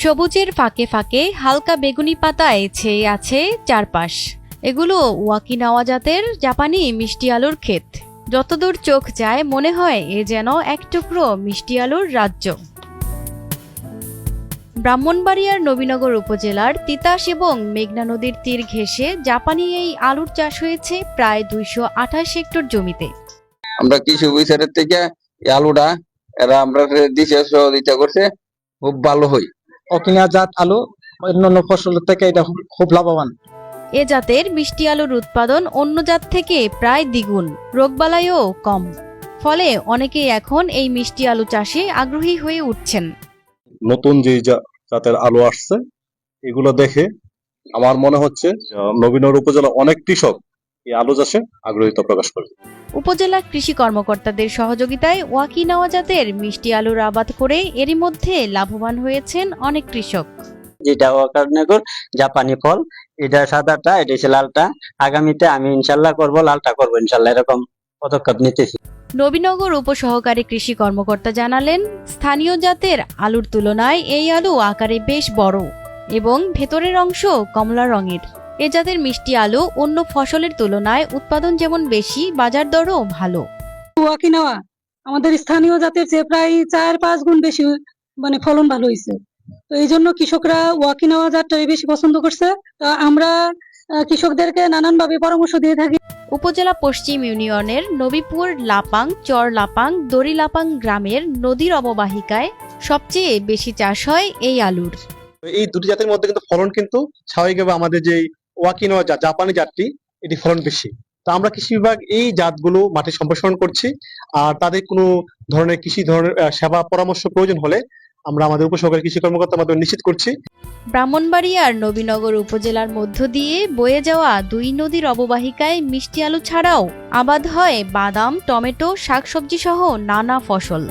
সবুজের ফাঁকে ফাঁকে হালকা বেগুনি পাতায় ছেয়ে আছে চারপাশ। এগুলো ওয়াকিনাওয়া জাতের জাপানি মিষ্টি আলুর ক্ষেত। যতদূর চোখ যায়, মনে হয় এ যেন এক টুকরো মিষ্টি আলুর রাজ্য। ব্রাহ্মণবাড়িয়ার নবীনগর উপজেলার তিতাস এবং মেঘনা নদীর তীর ঘেঁষে জাপানি এই আলুর চাষ হয়েছে প্রায় দুইশো আঠাশ হেক্টর জমিতে। আমরা কৃষি অফিসারের থেকে আলুটা এরা আমরা দিছে, সহযোগিতা করছে। খুব ভালো হয়। অকিনা জাত আলু অন্যান্য ফসলের থেকে এটা খুব- লাভবান। এ জাতের মিষ্টি আলুর উৎপাদন অন্য জাত থেকে প্রায় দ্বিগুণ রোগবালাইও কম। ফলে অনেকেই এখন এই মিষ্টি আলু চাষে আগ্রহী হয়ে উঠছেন। নতুন যে জাতের আলু আসছে এগুলো দেখে আমার মনে হচ্ছে আহ, নবীনগর উপজেলা অনেক কৃষক এই আলু চাষে আগ্রহিতা প্রকাশ করে উপজেলা কৃষি কর্মকর্তাদের সহযোগিতায় জাতের মিষ্টি আলুর আবাদ করে এরই মধ্যে লাভবান হয়েছেন অনেক কৃষক। যেটা ওয়াকারনগর জাপানি ফল এটা সাদাটা এটা হচ্ছে লালটা। আগামীতে আমি ইনশাল্লাহ করব লালটা করব ইনশাল্লাহ এরকম পদক্ষেপ নিতেছি। নবীনগর উপসহকারী কৃষি কর্মকর্তা জানালেন স্থানীয় জাতের আলুর তুলনায় এই আলু আকারে বেশ বড় এবং ভেতরের অংশ কমলা রঙের। এ জাতের মিষ্টি আলু অন্য ফসলের তুলনায় উৎপাদন যেমন বেশি বাজার দরও ভালো। ওয়াকিনাওয়া আমাদের স্থানীয় জাতের চেয়ে প্রায় চার পাঁচ গুণ বেশি মানে ফলন ভালো হয়েছে তো এই জন্য কৃষকরা ওয়াকিনাওয়া জাতটাই বেশি পছন্দ করছে। তো আমরা কৃষকদেরকে নানানভাবে পরামর্শ দিয়ে থাকি। উপজেলা পশ্চিম ইউনিয়নের নবীপুর লাপাং চর লাপাং দড়ি লাপাং গ্রামের নদীর অববাহিকায় সবচেয়ে বেশি চাষ হয় এই আলুর। এই দুটি জাতের মধ্যে কিন্তু ফলন কিন্তু স্বাভাবিকভাবে আমাদের যে ওয়াকিনো জাত জাপানি জাতটি, এটি ফলন বেশি তো আমরা কৃষি বিভাগ এই জাতগুলো মাঠে সম্প্রসারণ করছি। আর তাদের কোনো ধরনের কৃষি ধরনের সেবা পরামর্শ প্রয়োজন হলে আমরা আমাদের উপসহকারী কৃষি কর্মকর্তার মাধ্যমে নিশ্চিত করছি। ব্রাহ্মণবাড়িয়ার নবীনগর উপজেলার মধ্য দিয়ে বয়ে যাওয়া দুই নদীর অববাহিকায় মিষ্টি আলু ছাড়াও আবাদ হয় বাদাম, টমেটো, শাকসবজি সহ নানা ফসল।